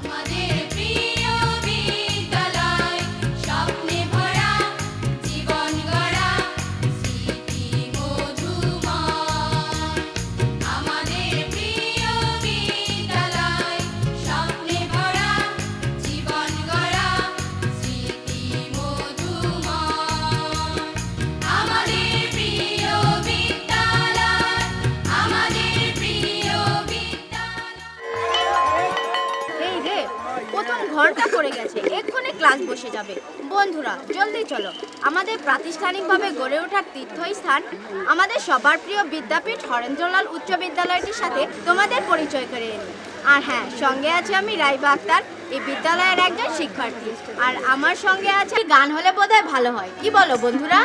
আমাদের পড়ে গেছে। এক্ষুনি ক্লাস বসে যাবে। বন্ধুরা জলদি চলো। আমাদের প্রাতিষ্ঠানিকভাবে গড়ে ওঠার তীর্থস্থান আমাদের সবার প্রিয় বিদ্যাপীঠ হরেন্দ্রলাল উচ্চ বিদ্যালয়টির সাথে তোমাদের পরিচয় করে এনি আর হ্যাঁ সঙ্গে আছে আমি রাইবা আক্তার এই বিদ্যালয়ের একজন শিক্ষার্থী। আর আমার সঙ্গে আছে গান হলে বোধহয় ভালো হয়। কি বলো বন্ধুরা?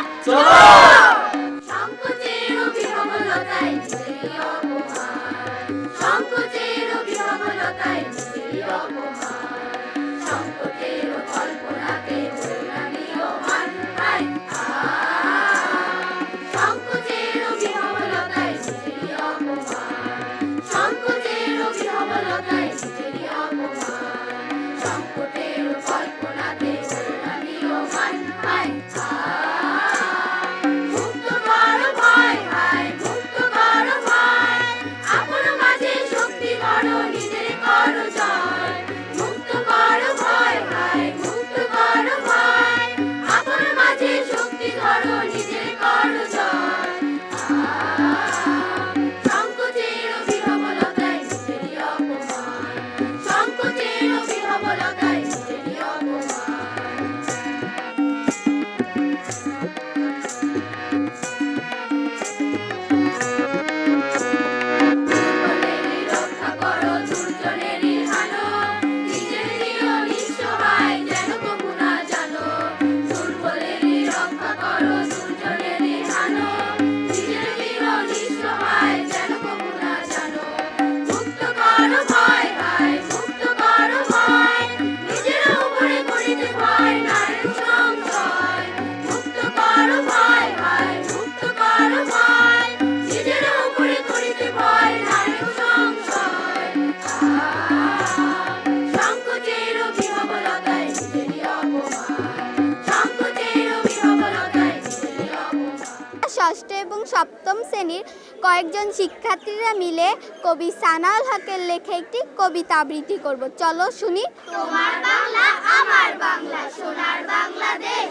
সপ্তম শ্রেণির কয়েকজন শিক্ষার্থীরা মিলে কবি সানাউল হকের লেখা একটি কবিতা আবৃত্তি করব। চলো শুনি। তোমার বাংলা, আমার বাংলা, সোনার বাংলাদেশ।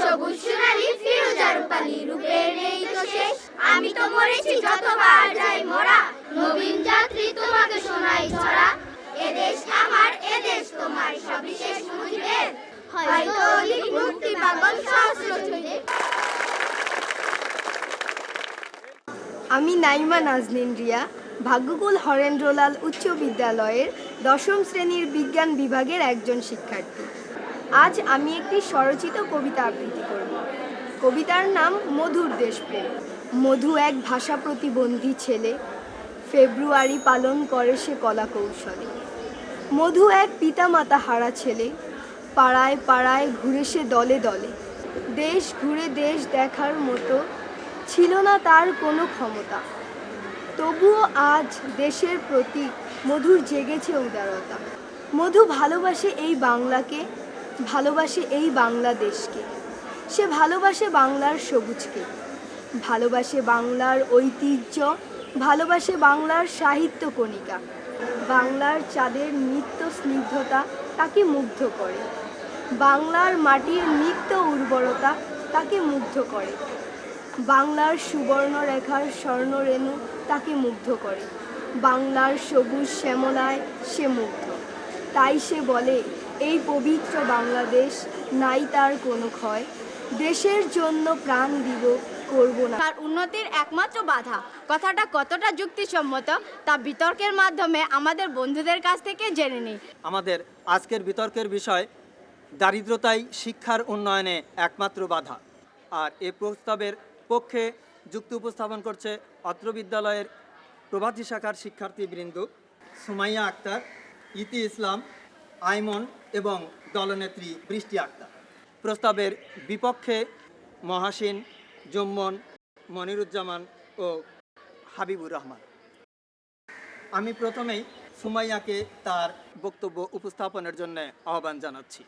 সবুজ সোনালি ফিরোজা রূপালি নেই তো আমি তো মরেছি, যতবার যাই মোরা। নবীন যাত্রী তোমাকে শোনাই ছড়া। এদেশ আমার এদেশ তোমার, সবিশেষ মুজিবের হয়তো মুক্তি পাগল সহস্র আমি নাইমা নাজনীন রিয়া, ভাগ্যকুল হরেন্দ্রলাল উচ্চ বিদ্যালয়ের দশম শ্রেণির বিজ্ঞান বিভাগের একজন শিক্ষার্থী। আজ আমি একটি স্বরচিত কবিতা আবৃত্তি করব। কবিতার নাম মধুর দেশপ্রেম। মধু এক ভাষা প্রতিবন্ধী ছেলে। ফেব্রুয়ারি পালন করে সে কলা কৌশলে। মধু এক পিতামাতা হারা ছেলে। পাড়ায় পাড়ায় ঘুরে সে দলে দলে। দেশ ঘুরে দেশ দেখার মতো ছিল না তার কোনো ক্ষমতা। তবুও আজ দেশের প্রতি মধুর জেগেছে উদারতা। মধু ভালোবাসে এই বাংলাকে, ভালোবাসে এই বাংলাদেশকে। সে ভালোবাসে বাংলার সবুজকে। ভালোবাসে বাংলার ঐতিহ্য, ভালোবাসে বাংলার সাহিত্য কণিকা। বাংলার চাঁদের নিত্য স্নিগ্ধতা তাকে মুগ্ধ করে। বাংলার মাটির নিত্য উর্বরতা তাকে মুগ্ধ করে। বাংলার সুবর্ণরেখার স্বর্ণরেণু তাকে মুগ্ধ করে। বাংলার সবুজ শ্যামলায় সে মুগ্ধ। তাই সে বলে এই পবিত্র বাংলাদেশ নাই তার কোনো ক্ষয়। দেশের জন্য প্রাণ দিব করব না। তার উন্নতির একমাত্র বাধা কথাটা কতটা যুক্তিসম্মত তা বিতর্কের মাধ্যমে আমাদের বন্ধুদের কাছ থেকে জেনে নিই। আমাদের আজকের বিতর্কের বিষয় দারিদ্রতাই শিক্ষার উন্নয়নে একমাত্র বাধা। আর এ প্রস্তাবের পক্ষে যুক্তি উপস্থাপন করছে অত্র বিদ্যালয়ের প্রভাতী শাখার শিক্ষার্থীবৃন্দ। সুমাইয়া আক্তার, ইতি ইসলাম, আইমন এবং দলনেত্রী বৃষ্টি আক্তার। প্রস্তাবের বিপক্ষে মহাসিন, জুম্মন, মনিরুজ্জামান ও হাবিবুর রহমান। আমি প্রথমেই সুমাইয়াকে তার বক্তব্য উপস্থাপনের জন্য আহ্বান জানাচ্ছি।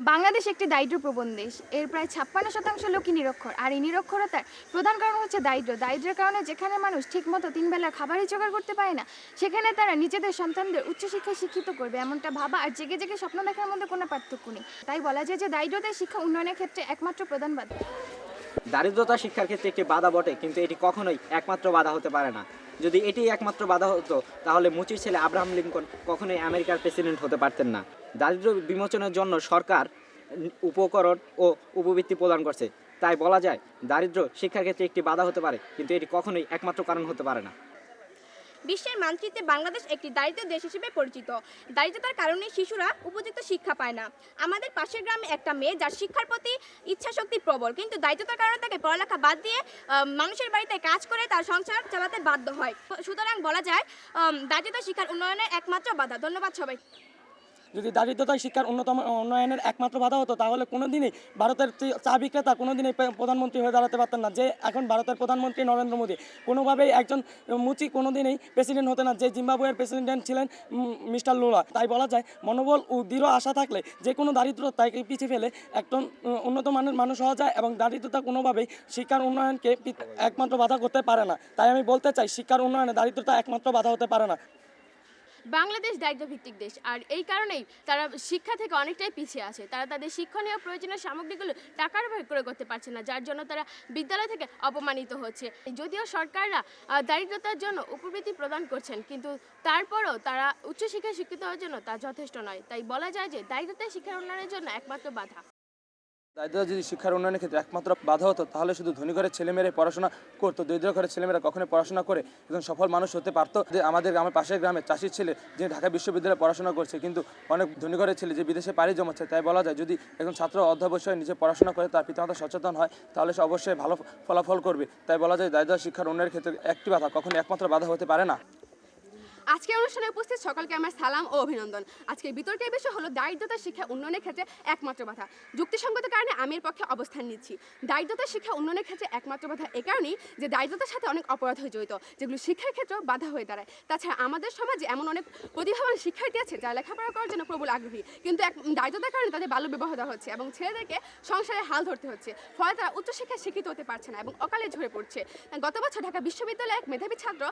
বাংলাদেশ একটি দারিদ্র প্রবণ দেশ। এর প্রায় ছাপ্পান্ন শতাংশ লোকই নিরক্ষর। আর এই নিরক্ষরতার প্রধান কারণ হচ্ছে দারিদ্র দারিদ্রের কারণে যেখানে মানুষ ঠিকমতো তিন বেলা খাবারই জোগাড় করতে পারে না, সেখানে তারা নিজেদের সন্তানদের উচ্চশিক্ষায় শিক্ষিত করবে। এমনটা ভাবা আর জেগে জেগে স্বপ্ন দেখার মধ্যে কোনো পার্থক্য নেই। তাই বলা যায় যে দারিদ্রতাই শিক্ষা উন্নয়নের ক্ষেত্রে একমাত্র প্রধান বাধা। দারিদ্রতা শিক্ষার ক্ষেত্রে একটি বাধা বটে, কিন্তু এটি কখনোই একমাত্র বাধা হতে পারে না। যদি এটি একমাত্র বাধা হতো, তাহলে মুচির ছেলে আব্রাহাম লিঙ্কন কখনোই আমেরিকার প্রেসিডেন্ট হতে পারতেন না। দারিদ্র বিমোচনের জন্য সরকার উপকরণ ও উপবৃত্তি প্রদান করছে। তাই বলা যায়, দারিদ্র শিক্ষার ক্ষেত্রে একটি বাধা হতে পারে, কিন্তু এটি কখনোই একমাত্র কারণ হতে পারে না। বিশ্বের মানচিত্রে বাংলাদেশ একটি দারিদ্র দেশ হিসেবে পরিচিত। দারিদ্রতার কারণে শিশুরা উপযুক্ত শিক্ষা পায় না। আমাদের পাশের গ্রামে একটা মেয়ে, যার শিক্ষার প্রতি ইচ্ছা শক্তি প্রবল, কিন্তু দারিদ্রতার কারণে তাকে পড়ালেখা বাদ দিয়ে মানুষের বাড়িতে কাজ করে তার সংসার চালাতে বাধ্য হয়। সুতরাং বলা যায় দারিদ্রতা শিক্ষার উন্নয়নের একমাত্র বাধা। ধন্যবাদ সবাই যদি দারিদ্রতাই শিক্ষার অন্যতম উন্নয়নের একমাত্র বাধা হতো, তাহলে কোনোদিনই ভারতের চা বিক্রেতা কোনোদিনই প্রধানমন্ত্রী হয়ে দাঁড়াতে পারতেন না। যে এখন ভারতের প্রধানমন্ত্রী নরেন্দ্র মোদী, কোনোভাবেই একজন মুচি কোনোদিনই প্রেসিডেন্ট হতে না। যে জিম্বাবুয়ের প্রেসিডেন্ট ছিলেন মিস্টার লুলা, তাই বলা যায় মনোবল ও দৃঢ় আশা থাকলে যে কোনো দারিদ্রতাকে পিছিয়ে ফেলে একজন উন্নত মানের মানুষ হওয়া যায় এবং দারিদ্রতা কোনোভাবেই শিক্ষার উন্নয়নকে একমাত্র বাধা করতে পারে না। তাই আমি বলতে চাই, শিক্ষার উন্নয়নে দারিদ্রতা একমাত্র বাধা হতে পারে না। বাংলাদেশ দায়িত্বভিত্তিক দেশ। আর এই কারণেই তারা শিক্ষা থেকে অনেকটাই পিছিয়ে আছে। তারা তাদের শিক্ষণীয় প্রয়োজনীয় সামগ্রীগুলো টাকার ভাবে ক্রয় করতে পারছে না, যার জন্য তারা বিদ্যালয় থেকে অপমানিত হচ্ছে। যদিও সরকাররা দারিদ্রতার জন্য উপবৃত্তি প্রদান করছেন, কিন্তু তারপরও তারা উচ্চশিক্ষায় শিক্ষিত হওয়ার জন্য তা যথেষ্ট নয়। তাই বলা যায় যে দারিদ্রতা শিক্ষার উন্নয়নের জন্য একমাত্র বাধা। দারিদ্রতা যদি শিক্ষার উন্নয়নের ক্ষেত্রে একমাত্র বাধা হতো, তাহলে শুধু ধনী ঘরের ছেলেমেয়েরা পড়াশোনা করতো। দরিদ্র ঘরের ছেলেমেয়েরা কখনোই পড়াশোনা করে একজন সফল মানুষ হতে পারতো। যে আমাদের গ্রামের পাশের গ্রামে চাষির ছেলে যে ঢাকা বিশ্ববিদ্যালয়ে পড়াশোনা করছে, কিন্তু অনেক ধনী ঘরের ছেলে যে বিদেশে পাড়ি জমাচ্ছে, তাই বলা যায় যদি একজন ছাত্র অধ্যবসায় নিজে পড়াশোনা করে, তার পিতামাতা সচেতন হয়, তাহলে সে অবশ্যই ভালো ফলাফল করবে। তাই বলা যায় দারিদ্র শিক্ষার উন্নয়নের ক্ষেত্রে একটি বাধা কখনো একমাত্র বাধা হতে পারে না। আজকের অনুষ্ঠানে উপস্থিত সকলকে আমার সালাম ও অভিনন্দন। আজকে বিতর্কের বিষয় হলো দারিদ্রতা, শিক্ষা, উন্নয়নের ক্ষেত্রে একমাত্র বাধা। যুক্তিসঙ্গত কারণে আমি এর পক্ষে অবস্থান নিচ্ছি। দারিদ্রতা, শিক্ষা, উন্নয়নের ক্ষেত্রে একমাত্র বাধা এ কারণেই যে দারিদ্রতার সাথে অনেক অপরাধ হয়ে জড়িত, যেগুলো শিক্ষার ক্ষেত্রেও বাধা হয়ে দাঁড়ায়। তাছাড়া আমাদের সমাজে এমন অনেক প্রতিভাবান শিক্ষার্থী আছে যারা লেখাপড়া করার জন্য প্রবল আগ্রহী। কিন্তু এক দারিদ্রতার কারণে তাদের বাল্য বিবাহ দেওয়া হচ্ছে এবং ছেলেদেরকে সংসারে হাল ধরতে হচ্ছে। ফলে তারা উচ্চশিক্ষায় শিক্ষিত হতে পারছে না এবং অকালে ঝরে পড়ছে। গত বছর ঢাকা বিশ্ববিদ্যালয়ে এক মেধাবী ছাত্র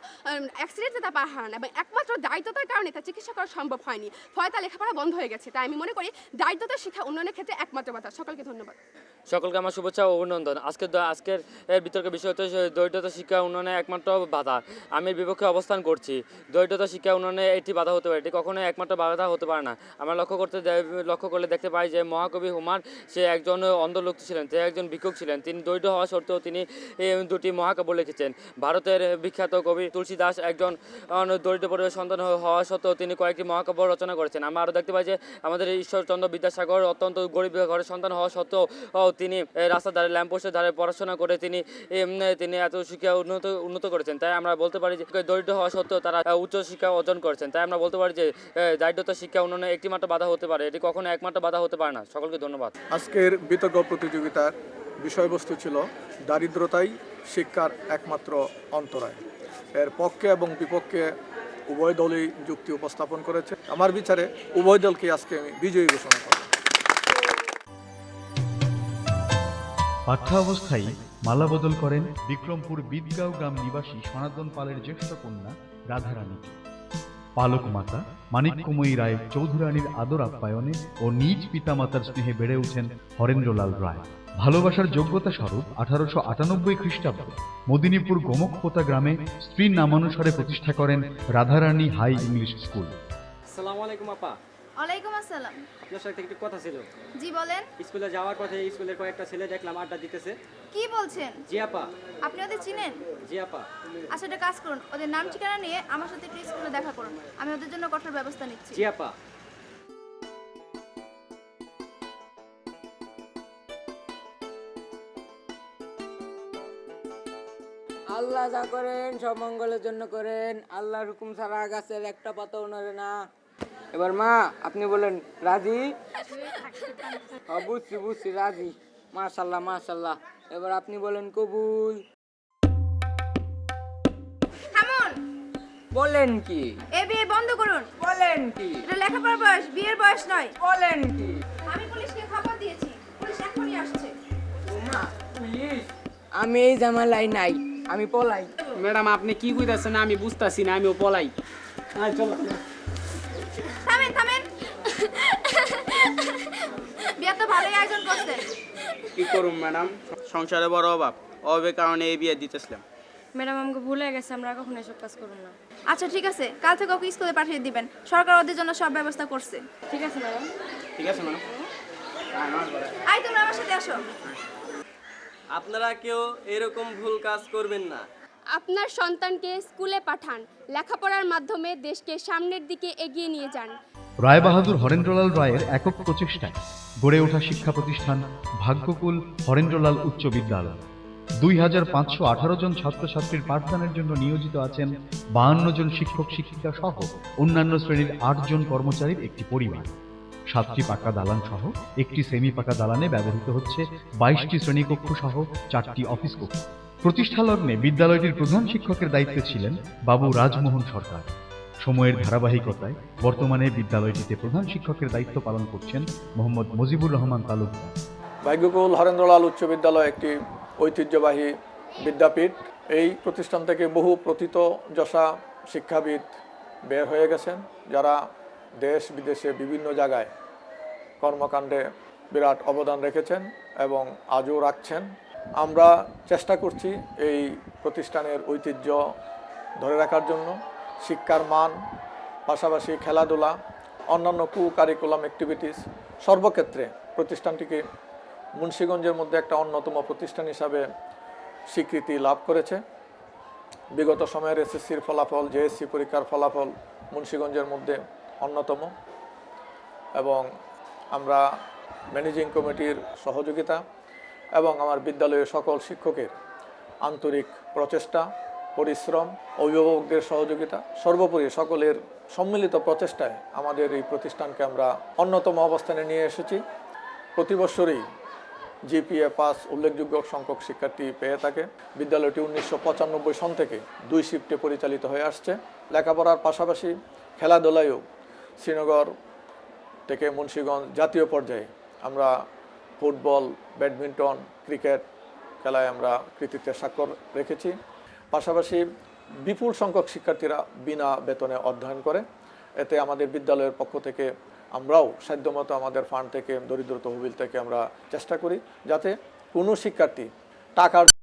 অ্যাক্সিডেন্টে তার পা হারান এবং একমাত্র দারিদ্রতার কারণে তার চিকিৎসা করা সম্ভব হয়নি। ফলে তার লেখাপড়া বন্ধ হয়ে গেছে। তাই আমি মনে করি দারিদ্রতা শিক্ষা উন্নয়নের ক্ষেত্রে একমাত্র বাধা। সকলকে ধন্যবাদ। সকলকে আমার শুভেচ্ছা ও অভিনন্দন। আজকের আজকের বিতর্কের বিষয় হচ্ছে দরিদ্রতা শিক্ষা উন্নয়নে একমাত্র বাধা। আমি বিপক্ষে অবস্থান করছি। দরিদ্রতা শিক্ষা উন্নয়নে এটি বাধা হতে পারে। এটি কখনোই একমাত্র বাধা হতে পারে না। আমরা লক্ষ্য করতে লক্ষ্য করলে দেখতে পাই যে মহাকবি হুমার সে একজন অন্ধ লোক ছিলেন, সে একজন ভিক্ষুক ছিলেন। তিনি দরিদ্র হওয়া সত্ত্বেও তিনি দুটি মহাকাব্য লিখেছেন। ভারতের বিখ্যাত কবি তুলসী দাস একজন দরিদ্র পরিবারের সন্তান হওয়া সত্ত্বেও তিনি কয়েকটি মহাকাব্য রচনা করেছেন। আমরা আরও দেখতে পাই যে আমাদের ঈশ্বরচন্দ্র বিদ্যাসাগর অত্যন্ত গরিব ঘরের সন্তান হওয়া সত্ত্বেও তিনি রাস্তার ধারে ল্যাম্পোস্টের ধারে পড়াশোনা করে তিনি তিনি এত শিক্ষা উন্নত উন্নত করেছেন। তাই আমরা বলতে পারি যে দরিদ্র হওয়া সত্ত্বেও তারা উচ্চ শিক্ষা অর্জন করেছেন। তাই আমরা বলতে পারি যে দারিদ্রতা শিক্ষা উন্নয়নে একটি মাত্র বাধা হতে পারে। এটি কখনো একমাত্র বাধা হতে পারে না। সকলকে ধন্যবাদ। আজকের বিতর্ক প্রতিযোগিতার বিষয়বস্তু ছিল দারিদ্রতাই শিক্ষার একমাত্র অন্তরায়। এর পক্ষে এবং বিপক্ষে উভয় দলই যুক্তি উপস্থাপন করেছে। আমার বিচারে উভয় দলকে আজকে আমি বিজয়ী ঘোষণা করব। পাঠ্যাবস্থায় মালা বদল করেন বিক্রমপুর বিদগাঁও গ্রাম নিবাসী সনাতন পালের জ্যেষ্ঠ কন্যা রাধারানী। পালক মাতা মানিক্যময়ী রায় চৌধুরানীর আদর আপ্যায়নে ও নিজ পিতামাতার স্নেহে বেড়ে ওঠেন হরেন্দ্রলাল রায়। ভালোবাসার যোগ্যতা স্বরূপ আঠারোশো আটানব্বই খ্রিস্টাব্দে মদিনীপুর গোমকপোতা গ্রামে স্ত্রীর নামানুসারে প্রতিষ্ঠা করেন রাধারানী হাই ইংলিশ স্কুল। আসসালামু আলাইকুম আপা। ওয়ালাইকুম আসসালাম। আপনার সাথে একটু কথা ছিল। জি বলেন। স্কুলে যাওয়ার পথে স্কুলের কয়েকটা ছেলে দেখলাম আড্ডা দিতেছে। কি বলছেন? জি আপা। আপনি ওদের চিনেন? জি আপা। আচ্ছা একটা কাজ করুন। ওদের নাম ঠিকানা নিয়ে আমার সাথে একটু স্কুলে দেখা করুন। আমি ওদের জন্য কঠোর ব্যবস্থা নিচ্ছি। জি আপা। আল্লাহ যা করেন সব মঙ্গলের জন্য করেন। আল্লাহর হুকুম ছাড়া গাছের একটা পাতাও নড়ে না। এবার মা আপনি বলেন রাজি? হ্যাঁ, বুঝছি বুঝছি রাজি। মাশাল্লাহ মাশাল্লাহ। এবার আপনি বলেন কবুল। বলেন কি? এ বিয়ে বন্ধ করুন। বলেন কি? এটা লেখাপড়ার বয়স বিয়ের বয়স নয়। বলেন কি? আমি পুলিশকে খবর দিয়েছি। পুলিশ এখনই আসছে। আমি এই জামালাই নাই। আমি পলাই। ম্যাডাম আপনি কি কইতাছেন? আমি বুঝতাছি না আমিও পলাই। থামেন থামেন। বিয়ে তো ভালোই আয়োজন করছেন কি করুম ম্যাডাম? সংসারে বড় অভাব। অভাবের কারণে এই বিয়ে দিতেছিলাম। ম্যাডাম আমাকে ভুলে গেছে আমরা কখনো এসব কাজ করব না। আচ্ছা ঠিক আছে। কাল থেকে ওকে স্কুলে পাঠিয়ে দিবেন। সরকার ওদের জন্য সব ব্যবস্থা করছে। ঠিক আছে ম্যাডাম। ঠিক আছে ম্যাডাম। আই তোমরা আমার সাথে আসো। আপনারা কেউ এরকম ভুল কাজ করবেন না। আপনার সন্তানকে স্কুলে পাঠান লেখাপড়ার মাধ্যমে দেশকে সামনের দিকে এগিয়ে নিয়ে যান। রায় বাহাদুর হরেন্দ্রলাল রায়ের একক প্রচেষ্টায় গড়ে ওঠা শিক্ষা প্রতিষ্ঠান ভাগ্যকুল হরেন্দ্রলাল উচ্চ বিদ্যালয়। দুই হাজার পাঁচশো আঠারো জন ছাত্রছাত্রীর পাঠদানের জন্য নিয়োজিত আছেন বাহান্ন জন শিক্ষক শিক্ষিকা সহ অন্যান্য শ্রেণির আট জন কর্মচারীর একটি পরিবার। সাতটি পাকা দালান সহ একটি সেমি পাকা দালানে ব্যবহৃত হচ্ছে বাইশটি শ্রেণীকক্ষ সহ চারটি অফিস কক্ষ। প্রতিষ্ঠা লগ্নে বিদ্যালয়টির প্রধান শিক্ষকের দায়িত্বে ছিলেন বাবু রাজমোহন সরকার। সময়ের ধারাবাহিকতায় বর্তমানে বিদ্যালয়টিতে প্রধান শিক্ষকের দায়িত্ব পালন করছেন মোহাম্মদ মুজিবুর রহমান তালুকদার। ভাগ্যকুল হরেন্দ্রলাল উচ্চ বিদ্যালয় একটি ঐতিহ্যবাহী বিদ্যাপীঠ। এই প্রতিষ্ঠান থেকে বহু প্রথিত যশা শিক্ষাবিদ বের হয়ে গেছেন, যারা দেশ বিদেশে বিভিন্ন জায়গায় কর্মকাণ্ডে বিরাট অবদান রেখেছেন এবং আজও রাখছেন। আমরা চেষ্টা করছি এই প্রতিষ্ঠানের ঐতিহ্য ধরে রাখার জন্য, শিক্ষার মান, পাশাপাশি খেলাধুলা, অন্যান্য কু কারিকুলাম অ্যাক্টিভিটিস সর্বক্ষেত্রে প্রতিষ্ঠানটিকে মুন্সীগঞ্জের মধ্যে একটা অন্যতম প্রতিষ্ঠান হিসাবে স্বীকৃতি লাভ করেছে। বিগত সময়ের এসএসসির ফলাফল, জেএসসি পরীক্ষার ফলাফল মুন্সীগঞ্জের মধ্যে অন্যতম এবং আমরা ম্যানেজিং কমিটির সহযোগিতা এবং আমার বিদ্যালয়ের সকল শিক্ষকের আন্তরিক প্রচেষ্টা, পরিশ্রম, অভিভাবকদের সহযোগিতা, সর্বোপরি সকলের সম্মিলিত প্রচেষ্টায় আমাদের এই প্রতিষ্ঠানকে আমরা অন্যতম অবস্থানে নিয়ে এসেছি। প্রতি বছরই জিপিএ পাস উল্লেখযোগ্য সংখ্যক শিক্ষার্থী পেয়ে থাকে। বিদ্যালয়টি উনিশশো পঁচানব্বই সন থেকে দুই শিফটে পরিচালিত হয়ে আসছে। লেখাপড়ার পাশাপাশি খেলাধুলায়ও শ্রীনগর থেকে মুন্সীগঞ্জ জাতীয় পর্যায়ে আমরা ফুটবল, ব্যাডমিন্টন, ক্রিকেট খেলায় আমরা কৃতিত্বের স্বাক্ষর রেখেছি। পাশাপাশি বিপুল সংখ্যক শিক্ষার্থীরা বিনা বেতনে অধ্যয়ন করে। এতে আমাদের বিদ্যালয়ের পক্ষ থেকে আমরাও সাধ্যমতো আমাদের ফান্ড থেকে দরিদ্র তহবিল থেকে আমরা চেষ্টা করি যাতে কোনো শিক্ষার্থী টাকার